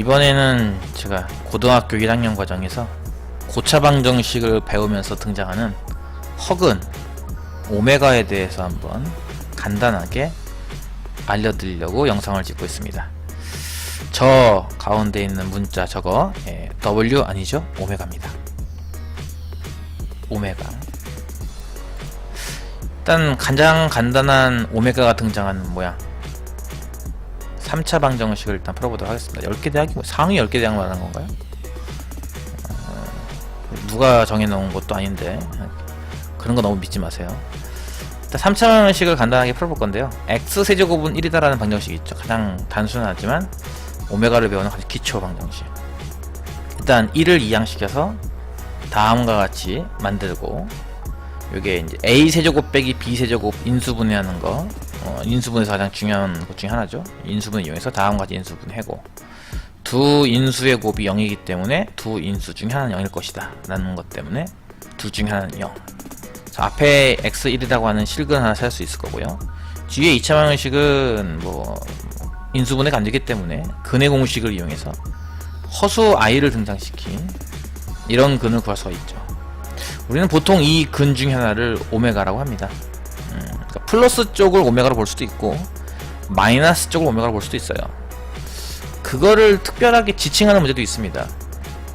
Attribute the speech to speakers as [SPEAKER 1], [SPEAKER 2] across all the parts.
[SPEAKER 1] 이번에는 제가 고등학교 1학년 과정에서 고차 방정식을 배우면서 등장하는 허근 오메가에 대해서 한번 간단하게 알려드리려고 영상을 찍고 있습니다. 저 가운데 있는 문자 저거 예, W 아니죠? 오메가입니다. 오메가. 일단 가장 간단한 오메가가 등장하는 모양. 3차 방정 식을 일단 풀어보도록 하겠습니다. 10개 대학이 뭐 상위 10개 대학 말하는 건가요? 어, 누가 정해놓은 것도 아닌데 그런 거 너무 믿지 마세요. 일단 3차 방정식을 간단하게 풀어볼 건데요. x 세제곱은 1이다라는 방정식이 있죠. 가장 단순하지만 오메가를 배우는 가장 기초 방정식. 일단 1을 이항시켜서 다음과 같이 만들고 요게 이제 a 세제곱 빼기 b 세제곱 인수분해하는 거 어, 인수분해에서 가장 중요한 것 중에 하나죠. 인수분해 이용해서 다음과 같이 인수분해하고 두 인수의 곱이 0이기 때문에 두 인수 중에 하나는 0일 것이다 라는 것 때문에 둘 중에 하나는 0 자, 앞에 x1이라고 하는 실근 하나 찾을 수 있을 거고요. 뒤에 2차 방정식은 뭐 인수분해가 안 되기 때문에 근의 공식을 이용해서 허수 i를 등장시킨 이런 근을 구할 수가 있죠. 우리는 보통 이 근 중에 하나를 오메가라고 합니다. 음, 그러니까 플러스 쪽을 오메가로 볼 수도 있고 마이너스 쪽을 오메가로 볼 수도 있어요. 그거를 특별하게 지칭하는 문제도 있습니다.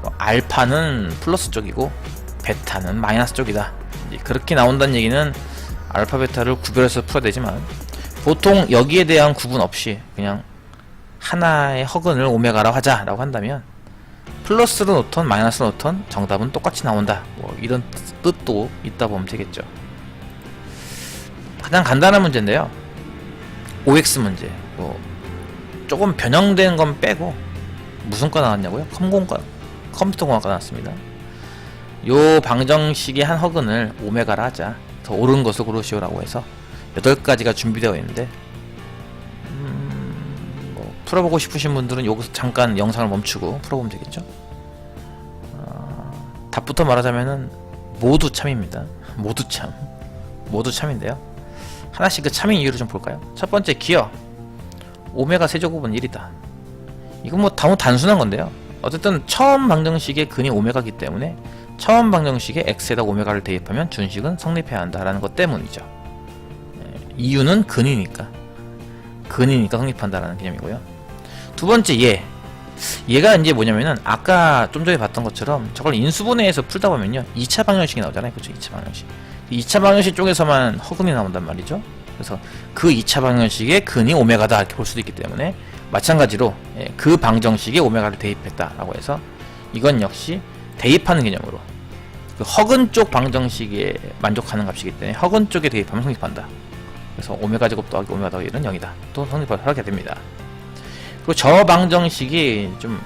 [SPEAKER 1] 뭐, 알파는 플러스 쪽이고 베타는 마이너스 쪽이다. 그렇게 나온다는 얘기는 알파 베타를 구별해서 풀어야 되지만 보통 여기에 대한 구분 없이 그냥 하나의 허근을 오메가라고 하자라고 한다면 플러스로 놓던 마이너스로 놓던 정답은 똑같이 나온다. 뭐 이런 뜻도 있다 보면 되겠죠. 가장 간단한 문제인데요. OX 문제. 뭐 조금 변형된 건 빼고 무슨 과 나왔냐고요? 컴공과 컴퓨터공학과 나왔습니다. 요 방정식의 한 허근을 오메가라 하자. 더 옳은 것을 고르시오라고 해서 8가지가 준비되어 있는데 음, 뭐 풀어보고 싶으신 분들은 여기서 잠깐 영상을 멈추고 풀어보면 되겠죠. 어, 답부터 말하자면은 모두 참입니다. 모두 참. 모두 참인데요. 하나씩 그 참인 이유를 좀 볼까요? 첫 번째 기어. 오메가 세제곱은 1이다. 이건 뭐 너무 단순한 건데요. 어쨌든 처음 방정식의 근이 오메가기 때문에 처음 방정식에 x에다 오메가를 대입하면 준식은 성립해야 한다라는 것 때문이죠. 예, 이유는 근이니까. 근이니까 성립한다라는 개념이고요. 두 번째 얘. 얘가 이제 뭐냐면은 아까 좀 전에 봤던 것처럼 저걸 인수분해해서 풀다 보면요. 2차 방정식이 나오잖아요. 그렇죠? 2차 방정식. 2차 방정식 쪽에서만 허근이 나온단 말이죠. 그래서 그 2차 방정식의 근이 오메가다 이렇게 볼 수도 있기 때문에 마찬가지로 예, 그 방정식에 오메가를 대입했다라고 해서 이건 역시 대입하는 개념으로 그 허근 쪽 방정식에 만족하는 값이기 때문에 허근 쪽에 대입하면 성립한다. 그래서 오메가 제곱 더하기 오메가 더하기 1은 0이다. 또 성립하게 됩니다. 그리고 저 방정식이 좀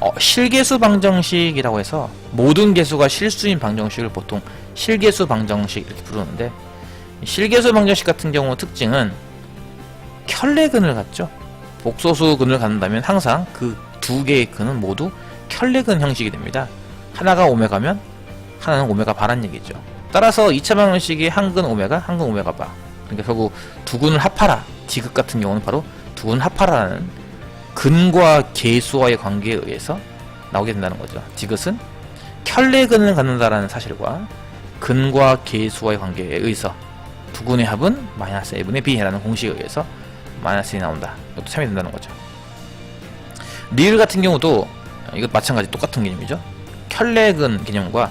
[SPEAKER 1] 어, 실계수 방정식이라고 해서 모든 개수가 실수인 방정식을 보통 실계수 방정식 이렇게 부르는데 실계수 방정식 같은 경우 특징은 켤레근을 갖죠. 복소수 근을 갖는다면 항상 그 두 개의 근은 모두 켤레근 형식이 됩니다. 하나가 오메가면 하나는 오메가 바란 얘기죠. 따라서 2차 방정식이 한근 오메가, 한 근 오메가 바. 그러니까 결국 두 근을 합하라. 디귿 같은 경우는 바로 두근 합하라는 근과 계수와의 관계에 의해서 나오게 된다는 거죠. 디귿은 켤레근을 갖는다라는 사실과 근과 계수와의 관계에 의해서 두 근의 합은 마이너스 a분의 b라는 공식에 의해서 마이너스 1이 나온다. 이것도 참이 된다는 거죠. 리을 같은 경우도 이것 마찬가지 똑같은 개념이죠. 켤레근 개념과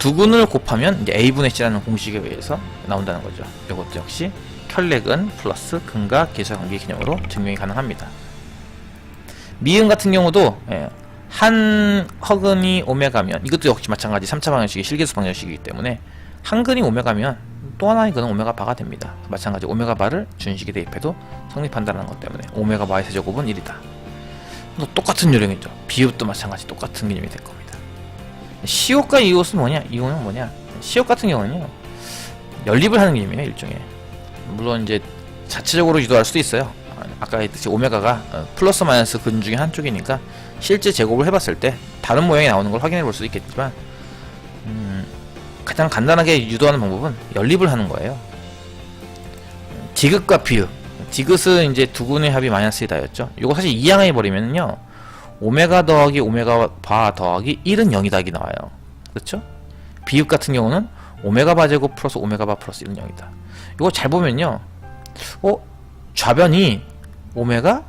[SPEAKER 1] 두 근을 곱하면 이제 a분의 c라는 공식에 의해서 나온다는 거죠. 이것도 역시 켤레근 플러스 근과 계수의 관계 개념으로 증명이 가능합니다. 미음 같은 경우도 예, 한 허근이 오메가면 이것도 역시 마찬가지 3차 방정식이 실계수 방정식이기 때문에 한 근이 오메가면 또 하나의 근은 오메가 바가 됩니다. 마찬가지 오메가 바를 준식에 대입해도 성립한다는 것 때문에 오메가 바의 세제곱은 1이다. 또 똑같은 요령이죠. 비읍도 마찬가지 똑같은 개념이 될 겁니다. 시옷과 이옷은 뭐냐? 이옷은 뭐냐? 시옷 같은 경우는요. 연립을 하는 개념이에요, 일종의. 물론 이제 자체적으로 유도할 수도 있어요. 아까 했듯이 오메가가 어, 플러스 마이너스 근 중에 한쪽이니까 실제 제곱을 해봤을 때 다른 모양이 나오는 걸 확인해 볼수 있겠지만 음, 가장 간단하게 유도하는 방법은 연립을 하는 거예요. 디귿과 비읍. 디귿은 이제 두 근의 합이 마이너스 2다였죠. 이거 사실 이항해 버리면요 오메가 더하기 오메가 바 더하기 1은 0이다 이게 나와요. 그렇죠? 비읍 같은 경우는 오메가 바 제곱 플러스 오메가 바 플러스 1은 0이다. 이거 잘 보면요. 어? 좌변이 오메가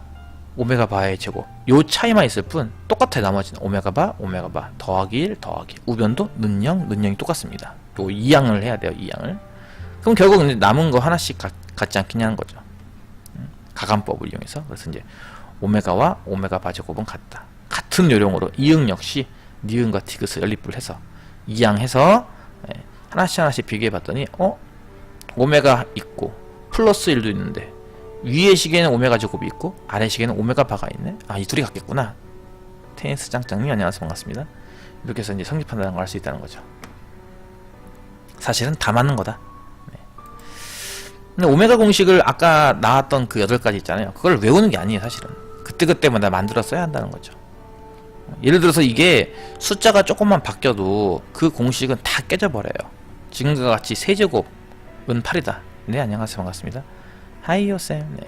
[SPEAKER 1] 오메가 바의 제곱. 요 차이만 있을 뿐 똑같아요 나머지는. 오메가 바 오메가 바. 더하기 1 더하기 우변도 는영 는영이 똑같습니다. 요 이항을 해야 돼요 이항을. 그럼 결국 이제 남은 거 하나씩 가, 같지 않겠냐 는 거죠. 음, 가감법을 이용해서. 그래서 이제 오메가와 오메가 바 제곱은 같다. 같은 요령으로 이응 역시 니은과 티귿을 연립을 해서 이항해서 예, 하나씩 하나씩 비교해 봤더니 어 오메가 있고 플러스 1도 있는데 위의 시계는 오메가 제곱이 있고 아래 시계는 오메가 바가 있네. 아 이 둘이 같겠구나. 테니스 짱짱님 안녕하세요 반갑습니다. 이렇게 해서 이제 성립한다는 걸알수 있다는 거죠. 사실은 다 맞는 거다. 네. 근데 오메가 공식을 아까 나왔던 그 여덟 가지 있잖아요. 그걸 외우는 게 아니에요 사실은. 그때 그때마다 만들어 써야 한다는 거죠. 예를 들어서 이게 숫자가 조금만 바뀌어도 그 공식은 다 깨져버려요. 지금과 같이 세제곱 은 8이다. 네 안녕하세요 반갑습니다. 하이요 쌤. 네.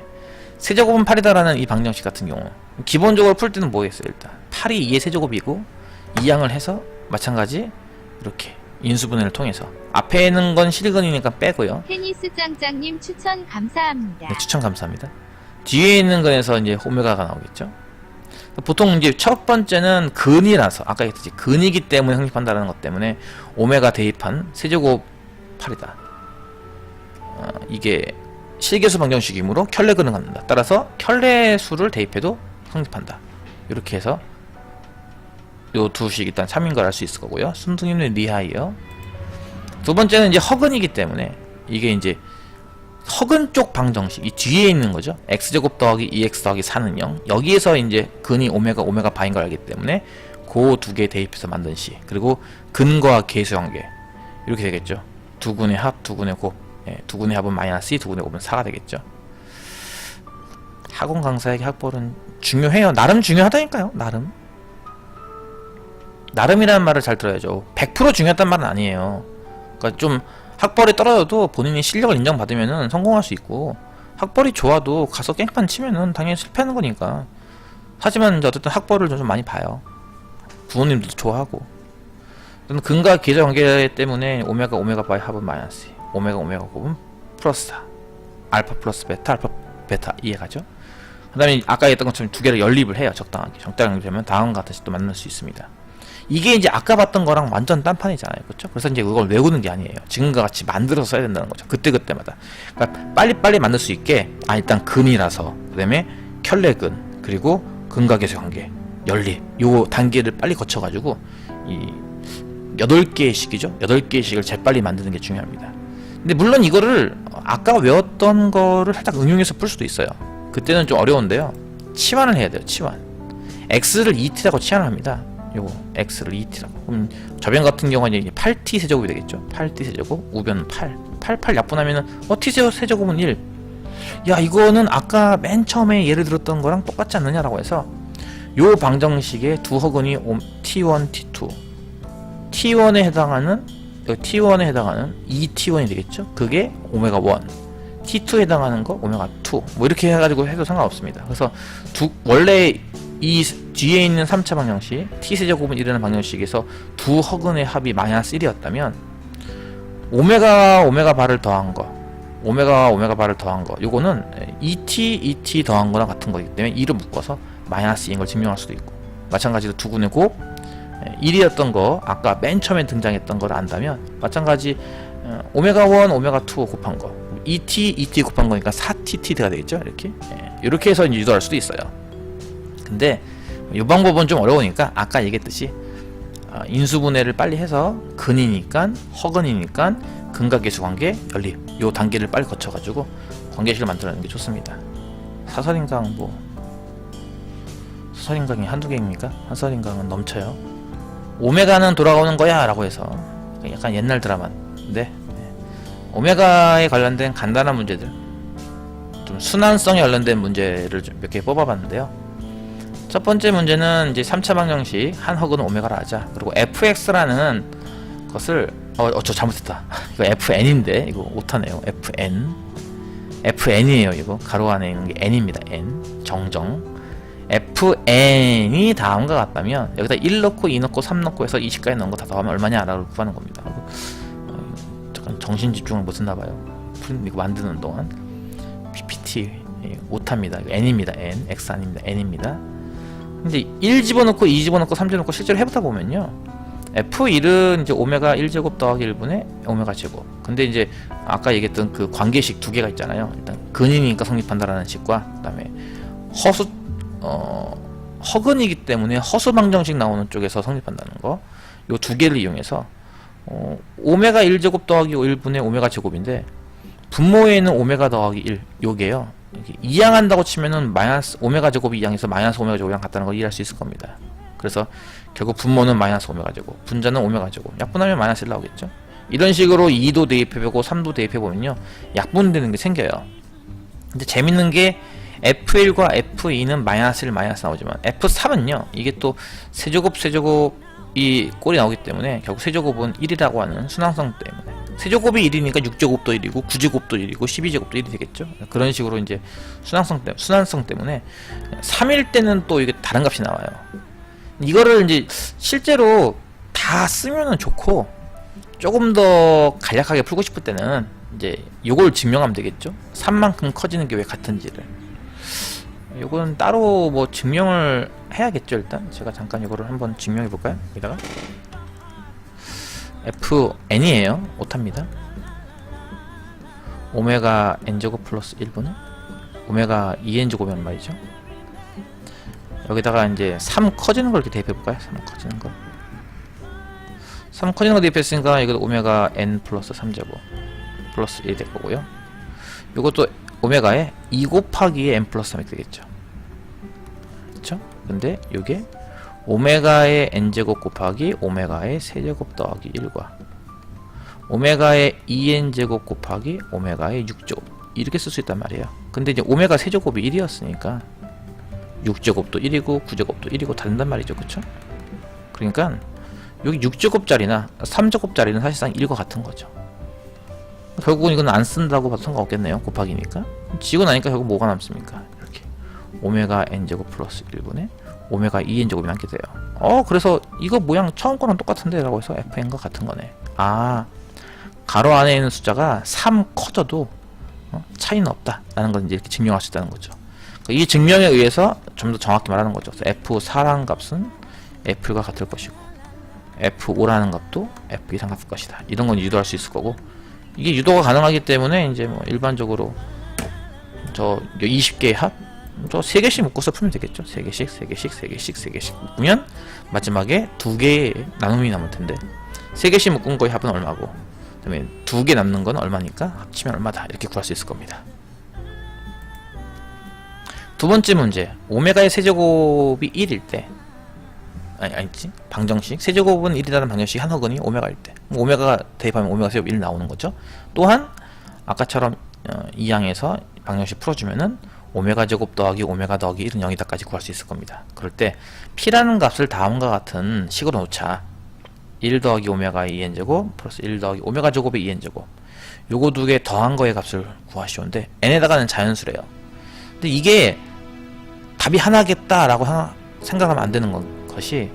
[SPEAKER 1] 세제곱은 8이다라는 이 방정식 같은 경우 기본적으로 풀 때는 뭐겠어요 일단 8이 2의 세제곱이고 이항을 해서 마찬가지 이렇게 인수분해를 통해서 앞에 있는 건 실근이니까 빼고요
[SPEAKER 2] 테니스 짱짱님 추천 감사합니다.
[SPEAKER 1] 네, 추천 감사합니다 뒤에 있는 거에서 이제 오메가가 나오겠죠 보통 이제 첫 번째는 근이라서 아까 얘기했듯이 근이기 때문에 성립한다는 것 때문에 오메가 대입한 세제곱 8이다 어, 이게 실계수 방정식이므로 켤레근을 갖는다. 따라서 켤레 수를 대입해도 성립한다. 이렇게 해서 요 두 식 일단 3인 걸 알 수 있을 거고요. 순둥이는 리하이요. 두 번째는 이제 허근이기 때문에 이게 이제 허근 쪽 방정식 이 뒤에 있는 거죠. x제곱 더하기 2x 더하기 4는 0 여기에서 이제 근이 오메가 오메가 바인 걸 알기 때문에 그 두 개 대입해서 만든 시 그리고 근과 계수 관계 이렇게 되겠죠. 두 군의 합, 두 군의 곱 예, 두 군의 합은 마이너스 2, 두 군의 곱은 4가 되겠죠. 학원 강사에게 학벌은 중요해요. 나름 중요하다니까요. 나름. 나름이라는 말을 잘 들어야죠. 100% 중요했단 말은 아니에요. 그러니까 좀 학벌이 떨어져도 본인이 실력을 인정받으면은 성공할 수 있고 학벌이 좋아도 가서 깽판 치면은 당연히 실패하는 거니까. 하지만 이제 어쨌든 학벌을 좀 많이 봐요. 부모님들도 좋아하고. 근과 계좌 관계 때문에 오메가 오메가 바의 합은 마이너스 2. 오메가 오메가 곱은 플러스다. 알파 플러스 베타 알파 베타. 이해가죠? 그 다음에 아까 했던 것처럼 두 개를 연립을 해요 적당하게. 적당하게 되면 다음과 같이 또 만날 수 있습니다. 이게 이제 아까 봤던 거랑 완전 딴판이잖아요? 그렇죠? 그래서 이제 그걸 외우는 게 아니에요. 지금과 같이 만들어서 써야 된다는 거죠. 그때그때마다. 그러니까 빨리빨리 만들 수 있게 아 일단 근이라서 그 다음에 켤레근 그리고 계수 관계 연립 요 단계를 빨리 거쳐 가지고 이 여덟 개의 식이죠? 여덟 개의 식을 재빨리 만드는 게 중요합니다 근데 물론 이거를 아까 외웠던 거를 살짝 응용해서 풀 수도 있어요. 그때는 좀 어려운데요. 치환을 해야 돼요. 치환. x를 2t라고 치환을 합니다. 요거 x를 2t라고. 그럼 저변 같은 경우는 이제 8t 세제곱이 되겠죠. 8t 세제곱 우변 8. 8 8 약분하면은 어 t 세제곱은 1. 야 이거는 아까 맨 처음에 예를 들었던 거랑 똑같지 않느냐라고 해서 요 방정식의 두 허근이 t1, t2. t1에 해당하는 T1에 해당하는 2T1이 되겠죠? 그게 오메가 1. T2에 해당하는 거 오메가 2. 뭐 이렇게 해가지고 해도 상관없습니다. 그래서 두, 원래 이 뒤에 있는 3차 방정식, T세제곱은 이르는 방정식에서 두 허근의 합이 마이너스 1이었다면 오메가와 오메가 바를 더한 거, 오메가와 오메가 바를 더한 거, 요거는 2T, 2T 더한 거랑 같은 거기 때문에 2를 묶어서 마이너스인 걸 증명할 수도 있고 마찬가지로 두 군의 곱, 1이었던 거 아까 맨 처음에 등장했던 걸 안다면 마찬가지 어, 오메가 1, 오메가 2 곱한 거. 2t, 2t 곱한 거니까 4tt가 되겠죠 이렇게? 예, 이렇게 해서 유도할 수도 있어요. 근데 이 방법은 좀 어려우니까 아까 얘기했듯이 어, 인수분해를 빨리 해서 근이니까 허근이니까 근각계수 관계 연립 요 단계를 빨리 거쳐가지고 관계식을 만들어내는 게 좋습니다. 사설인강 뭐 사설인강이 한두 개입니까? 사설인강은 넘쳐요 오메가는 돌아오는 거야 라고 해서. 약간 옛날 드라마인데. 오메가에 관련된 간단한 문제들. 좀 순환성에 관련된 문제를 몇 개 뽑아봤는데요. 첫 번째 문제는 이제 3차 방정식 한 허그는 오메가라 하자. 그리고 fx라는 것을 어, 어, 저 잘못했다. 이거 fn인데 이거 오타네요. Fn fn이에요 이거. 가로 안에 있는 게 n입니다 n. 정정 fn이 다음과 같다면 여기다 1 넣고 2 넣고 3 넣고 해서 20까지 넣은 거 다 더하면 얼마냐 라고 구하는 겁니다. 어, 잠깐 정신 집중을 못했나 봐요. 이거 만드는 동안 PPT 예, 오타입니다. n입니다. n x 아닙니다. n입니다. 이제 1 집어넣고 2 집어넣고 3 집어넣고 실제로 해보다 보면요. F1은 이제 오메가 1제곱 더하기 1분의 오메가 제곱. 근데 이제 아까 얘기했던 그 관계식 두 개가 있잖아요. 일단 근이니까 성립한다라는 식과 그다음에 허수 어 허근이기 때문에 허수 방정식 나오는 쪽에서 성립한다는 거. 요 두 개를 이용해서 어, 오메가 1제곱 더하기 1분의 오메가 제곱인데 분모에는 오메가 더하기 1 요게요. 이렇게 이항한다고 치면은 마이너스 오메가 제곱이 이항해서 마이너스 오메가 제곱이랑 같다는 걸 이해할 수 있을 겁니다. 그래서 결국 분모는 마이너스 오메가 제곱, 분자는 오메가 제곱, 약분하면 마이너스 1 나오겠죠. 이런 식으로 2도 대입해보고 3도 대입해보면요. 약분되는 게 생겨요. 근데 재밌는 게 F1과 F2는 마이너스 1 마이너스 나오지만 F3은요. 이게 또 세제곱 세제곱이 꼴이 나오기 때문에 결국 세제곱은 1이라고 하는 순항성 때문에 세제곱이 1이니까 6제곱도 1이고 9제곱도 1이고 12제곱도 1이 되겠죠. 그런 식으로 이제 순항성 때문에 순환성 때문에 3일 때는 또 이게 다른 값이 나와요. 이거를 이제 실제로 다 쓰면은 좋고 조금 더 간략하게 풀고 싶을 때는 이제 요걸 증명하면 되겠죠. 3만큼 커지는 게 왜 같은지를. 요건 따로 뭐 증명을 해야겠죠, 일단. 제가 잠깐 이거를 한번 증명해 볼까요? 여기다가 fn이에요. 오타입니다. 오메가 n제곱 플러스 1분의 오메가 2n제곱이란 말이죠. 여기다가 이제 3 커지는 걸 이렇게 대입해 볼까요? 3 커지는 거. 3 커지는 거 대입했으니까 이거 오메가 n 플러스 3제곱 플러스 1이 될 거고요. 이것도 오메가에 2 곱하기 n 플러스 3이 되겠죠. 근데 요게 오메가의 n제곱 곱하기 오메가의 세제곱 더하기 1과 오메가의 2n제곱 곱하기 오메가의 6제곱 이렇게 쓸 수 있단 말이에요. 근데 이제 오메가 세제곱이 1이었으니까 6제곱도 1이고 9제곱도 1이고 다른단 말이죠. 그쵸? 그러니까 여기 6제곱짜리나 3제곱짜리는 사실상 1과 같은 거죠. 결국은 이건 안 쓴다고 봐도 상관없겠네요. 곱하기니까. 지고 나니까 결국 뭐가 남습니까? 오메가 n제곱 플러스 1분의 오메가 2n제곱이 남게 돼요. 어 그래서 이거 모양 처음 거랑 똑같은데 라고 해서 fn과 같은 거네. 아 가로 안에 있는 숫자가 3 커져도 어, 차이는 없다 라는 걸 이제 이렇게 증명할 수 있다는 거죠. 이 증명에 의해서 좀 더 정확히 말하는 거죠. 그래서 F4라는 값은 F1과 같을 것이고 F5라는 값도 F 이상 같을 것이다. 이런 건 유도할 수 있을 거고 이게 유도가 가능하기 때문에 이제 뭐 일반적으로 저 20개의 합, 저 3개씩 묶어서 풀면 되겠죠. 3개씩, 3개씩, 3개씩, 3개씩 묶으면 마지막에 2개의 나눔이 남을 텐데 3개씩 묶은 거의 합은 얼마고? 그 다음에 2개 남는 건 얼마니까? 합치면 얼마다? 이렇게 구할 수 있을 겁니다. 두 번째 문제. 오메가의 세제곱이 1일 때 아니 아니지? 방정식? 세제곱은 1이라는 방정식 한 허근이 오메가일 때. 오메가가 대입하면 오메가 세제곱 1 나오는 거죠? 또한 아까처럼 어, 이 양에서 방정식 풀어주면은 오메가 제곱 더하기 오메가 더하기 1은 0이다까지 구할 수 있을 겁니다. 그럴 때 p라는 값을 다음과 같은 식으로 놓자. 1 더하기 오메가 2n 제곱 플러스 1 더하기 오메가 제곱의 2n 제곱. 요거 두 개 더한 거의 값을 구하시오인데 n에다가는 자연수래요. 근데 이게 답이 하나겠다라고 하나 생각하면 안 되는 것- 것이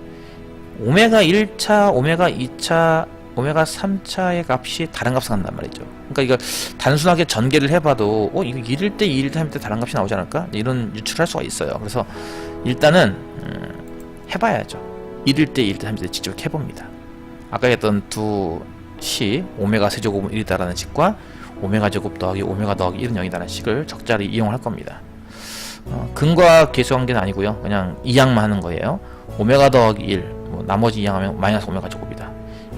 [SPEAKER 1] 오메가 1차, 오메가 2차, 오메가 3차의 값이 다른 값을 갖는단 말이죠. 그러니까 이거 단순하게 전개를 해봐도 어 이거 1일 때 2일 때 하면 때 다른 값이 나오지 않을까? 이런 유출할 수가 있어요. 그래서 일단은 음, 해봐야죠. 1일 때 2일 때 3일 때 직접 해봅니다. 아까 했던 두 식, 오메가 세제곱은 1이다라는 식과 오메가 제곱 더하기 오메가 더하기 1은 0이다라는 식을 적절히 이용할 겁니다. 어, 근과 계수 관계는 아니고요. 그냥 이항만 하는 거예요. 오메가 더하기 1, 뭐 나머지 이항하면 마이너스 오메가 제곱이다.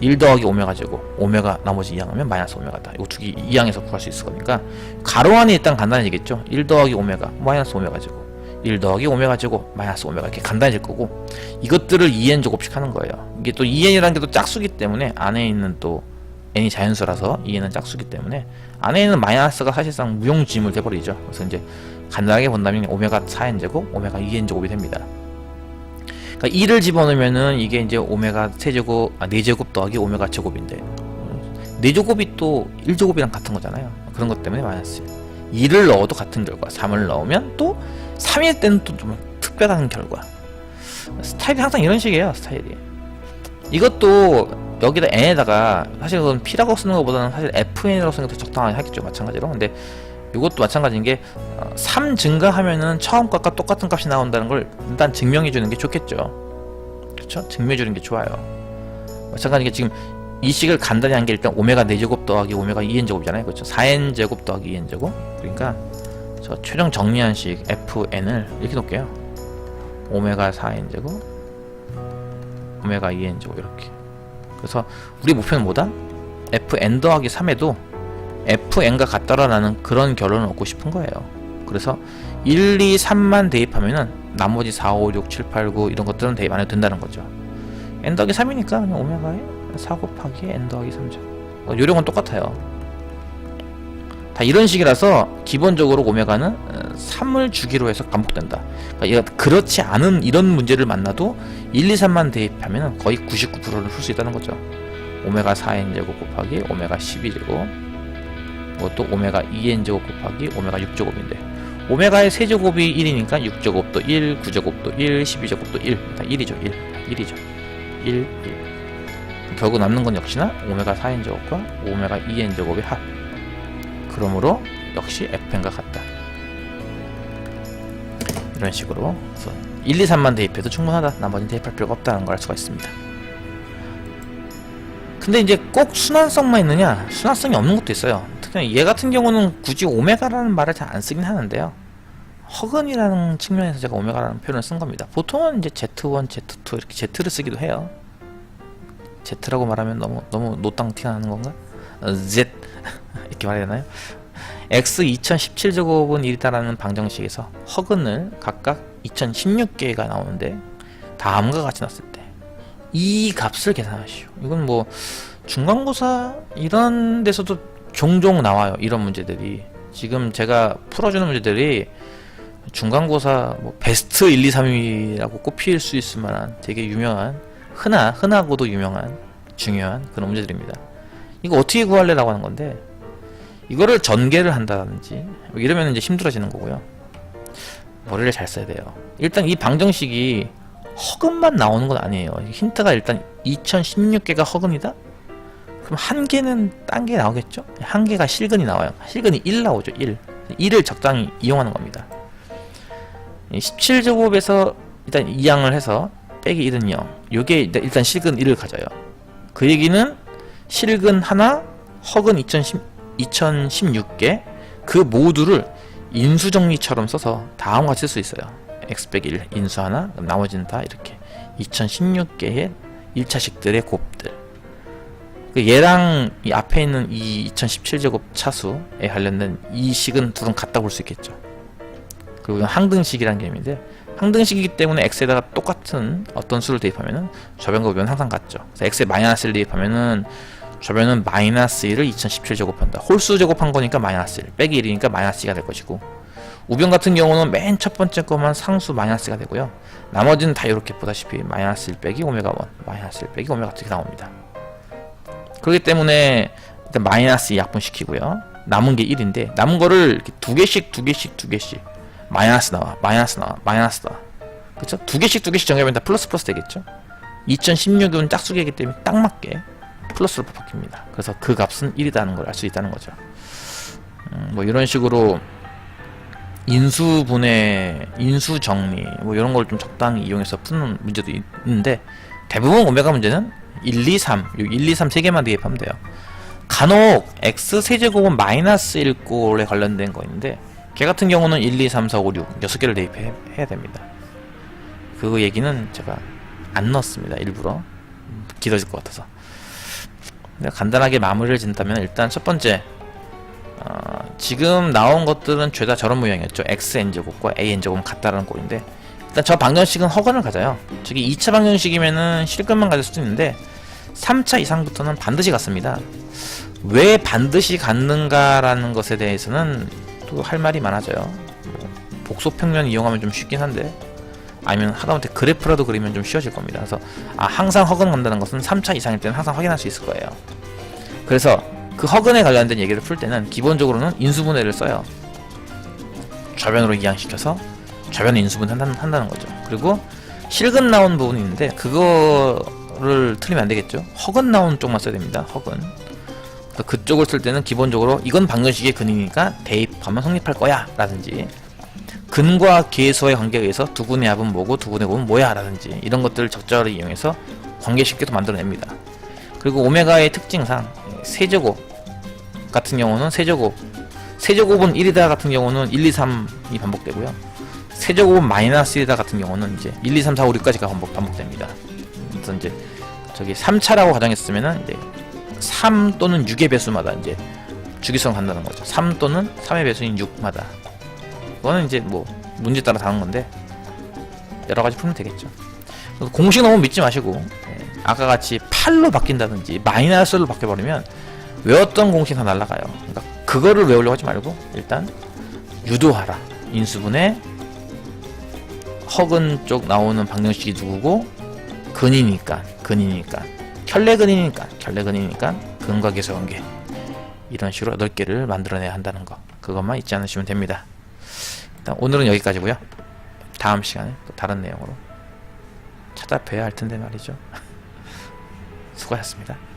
[SPEAKER 1] 1 더하기 오메가 제곱, 오메가 나머지 이항하면 마이너스 오메가다. 이거 두개 이항해서 구할 수 있을 거니까 가로 안에 일단 간단해지겠죠. 1 더하기 오메가, 마이너스 오메가 제곱. 1 더하기 오메가 제곱, 마이너스 오메가 이렇게 간단해질 거고 이것들을 2n 제곱씩 하는 거예요. 이게 또 2n이라는 게 또 짝수기 때문에 안에 있는 또 n이 자연수라서 2n은 짝수기 때문에 안에 있는 마이너스가 사실상 무용지물 돼버리죠. 그래서 이제 간단하게 본다면 오메가 4n 제곱, 오메가 2n 제곱이 됩니다. 그러니까 2를 집어넣으면은 이게 이제 오메가 세제곱, 아, 4제곱 더하기 오메가 제곱인데 4제곱이 또 1제곱이랑 같은 거잖아요. 그런 것 때문에 마이너스 2를 넣어도 같은 결과 3을 넣으면 또 3일 때는 또 좀 특별한 결과. 스타일이 항상 이런 식이에요 스타일이. 이것도 여기다 n에다가 사실 그건 p라고 쓰는 것보다는 사실 fn이라고 쓰는 게 더 적당하게 하겠죠 마찬가지로. 근데 이것도 마찬가지인 게 어, 3 증가하면은 처음 값과 똑같은 값이 나온다는 걸 일단 증명해 주는 게 좋겠죠. 그렇죠? 증명해 주는 게 좋아요. 마찬가지로 지금 이 식을 간단히 한 게 일단 오메가 4제곱 더하기 오메가 2n 제곱이잖아요. 그렇죠? 4n 제곱 더하기 2n 제곱. 그러니까 저 최종 정리한 식 fn을 이렇게 놓을게요. 오메가 4n 제곱 오메가 2n 제곱 이렇게. 그래서 우리 목표는 뭐다? fn 더하기 3에도 fn과 같다라는 그런 결론을 얻고 싶은 거예요. 그래서 1, 2, 3만 대입하면은 나머지 4, 5, 6, 7, 8, 9 이런 것들은 대입 안 해도 된다는 거죠. n 더하기 3이니까 그냥 오메가에 4 곱하기 n 더하기 3죠. 어, 요령은 똑같아요. 다 이런 식이라서 기본적으로 오메가는 3을 주기로 해서 반복된다. 그러니까 그렇지 않은 이런 문제를 만나도 1, 2, 3만 대입하면 거의 99%를 풀 수 있다는 거죠. 오메가 4n 제곱 곱하기 오메가 12제곱 이것도 오메가 2n 제곱 곱하기 오메가 6제곱인데 오메가의 세제곱이 1이니까 6제곱도 1, 9제곱도 1, 12제곱도 1, 다 1이죠 1, 1이죠 1, 1 결국 남는 건 역시나 오메가 4n 제곱과 오메가 2n 제곱의 합 그러므로 역시 fn과 같다. 이런 식으로 그래서 1, 2, 3만 대입해도 충분하다. 나머지는 대입할 필요가 없다는 걸 알 수가 있습니다. 근데 이제 꼭 순환성만 있느냐? 순환성이 없는 것도 있어요. 특히 얘 같은 경우는 굳이 오메가라는 말을 잘 안 쓰긴 하는데요. 허근이라는 측면에서 제가 오메가라는 표현을 쓴 겁니다. 보통은 이제 Z1, Z2 이렇게 Z를 쓰기도 해요. Z라고 말하면 너무 너무 노땅 티 나는 건가? 어, Z 이렇게 말해야 되나요? x 2017 제곱은 1이다라는 방정식에서 허근을 각각 2016개가 나오는데 다음과 같이 때 이 값을 계산하시오. 이건 뭐 중간고사 이런 데서도 종종 나와요. 이런 문제들이 지금 제가 풀어주는 문제들이 중간고사 뭐 베스트 1, 2, 3위라고 꼽힐 수 있을 만한 되게 유명한 흔하 흔하고도 유명한 중요한 그런 문제들입니다. 이거 어떻게 구할래라고 하는 건데 이거를 전개를 한다든지 뭐 이러면 이제 힘들어지는 거고요. 머리를 잘 써야 돼요. 일단 이 방정식이 허근만 나오는 건 아니에요. 힌트가 일단 2016개가 허근이다? 그럼 한 개는 딴 게 나오겠죠? 한 개가 실근이 나와요. 실근이 1 나오죠. 1. 1을 적당히 이용하는 겁니다. 17제곱에서 일단 이항을 해서 빼기 1은 0. 요게 일단 실근 1을 가져요. 그 얘기는 실근 하나, 허근 2010, 2016개 그 모두를 인수 정리처럼 써서 다음과 같이 쓸수 있어요. X 빼기 1 인수 하나, 그럼 나머지는 다 이렇게 2016개의 1차식들의 곱들. 그 얘랑 이 앞에 있는 이 2017제곱 차수에 관련된 이 식은 둘은 같다 볼 수 있겠죠. 그리고 항등식이라는 개념인데 항등식이기 때문에 x에다가 똑같은 어떤 수를 대입하면은 저변과 우변 항상 같죠. 그래서 x에 마이너스를 대입하면은 저변은 마이너스 1을 2017 제곱한다. 홀수 제곱한 거니까 마이너스 1, 빼기 1이니까 마이너스 2가 될 것이고 우변 같은 경우는 맨 첫 번째 것만 상수 마이너스가 되고요. 나머지는 다 이렇게 보다시피 마이너스 1 빼기 오메가 1, 마이너스 1 빼기 오메가 2 이렇게 나옵니다. 그렇기 때문에 일단 마이너스 2 약분시키고요. 남은 게 1인데 남은 거를 이렇게 두 개씩 두 개씩 두 개씩 마이너스 나와 마이너스 나와 마이너스 나와 그쵸? 두 개씩 두 개씩 정해보면 다 플러스 플러스 되겠죠? 2016은 짝수계이기 때문에 딱 맞게 플러스로 바뀝니다. 그래서 그 값은 1이라는 걸 알 수 있다는 거죠. 음, 뭐 이런 식으로 인수분해, 인수정리 뭐 이런 걸 좀 적당히 이용해서 푸는 문제도 있는데 대부분 오메가 문제는 1, 2, 3, 1, 2, 3 세 개만 대입하면 돼요. 간혹 x 세제곱은 마이너스 1꼴에 관련된 거 있는데 걔 같은 경우는 1, 2, 3, 4, 5, 6 6개를 대입해야 됩니다. 그 얘기는 제가 안 넣었습니다. 일부러 음, 길어질 것 같아서. 간단하게 마무리를 짓는다면 일단 첫 번째 어, 지금 나온 것들은 죄다 저런 모양이었죠. xn제곱과 an제곱은 같다라는 꼴인데 일단 저 방정식은 허건을 가져요. 저기 2차 방정식이면은 실근만 가질 수도 있는데 3차 이상부터는 반드시 같습니다. 왜 반드시 갖는가라는 것에 대해서는 또 할 말이 많아져요. 뭐 복소평면 이용하면 좀 쉽긴 한데 아니면 하다못해 그래프라도 그리면 좀 쉬워질 겁니다. 그래서 아 항상 허근 간다는 것은 3차 이상일 때는 항상 확인할 수 있을 거예요. 그래서 그 허근에 관련된 얘기를 풀 때는 기본적으로는 인수분해를 써요. 좌변으로 이항시켜서 좌변 인수분 한다는, 한다는 거죠. 그리고 실근 나온 부분이 있는데 그거를 틀리면 안 되겠죠. 허근 나온 쪽만 써야 됩니다. 허근. 그쪽을 쓸 때는 기본적으로 이건 방정식의 근이니까 대입하면 성립할 거야 라든지 근과 계수의 관계에 의해서 두 군의 합은 뭐고 두 군의 곱은 뭐야 라든지 이런 것들을 적절히 이용해서 관계 쉽게도 만들어냅니다. 그리고 오메가의 특징상 세제곱 같은 경우는 세제곱 세제곱은 1이다 같은 경우는 1, 2, 3이 반복되고요. 세제곱은 마이너스 1이다 같은 경우는 이제 1, 2, 3, 4, 5, 6까지가 반복, 반복됩니다. 그래서 이제 저기 3차라고 가정했으면은 이제 3 또는 6의 배수마다 이제 주기성 간다는 거죠. 3 또는 3의 배수인 6마다. 그거는 이제 뭐 문제 따라 다른 건데 여러 가지 풀면 되겠죠. 공식 너무 믿지 마시고 예, 아까 같이 8로 바뀐다든지 마이너스로 바뀌어버리면 외웠던 공식 다 날라가요. 그러니까 그거를 외우려고 하지 말고 일단 유도하라. 인수분의 허근 쪽 나오는 방정식이 누구고 근이니까 근이니까 혈례근이니까 혈례근이니까 근과 계수 관계 이런 식으로 8개를 만들어내야 한다는 거 그것만 잊지 않으시면 됩니다. 일단 오늘은 여기까지고요. 다음 시간에 또 다른 내용으로 찾아뵈야 할 텐데 말이죠. 수고하셨습니다.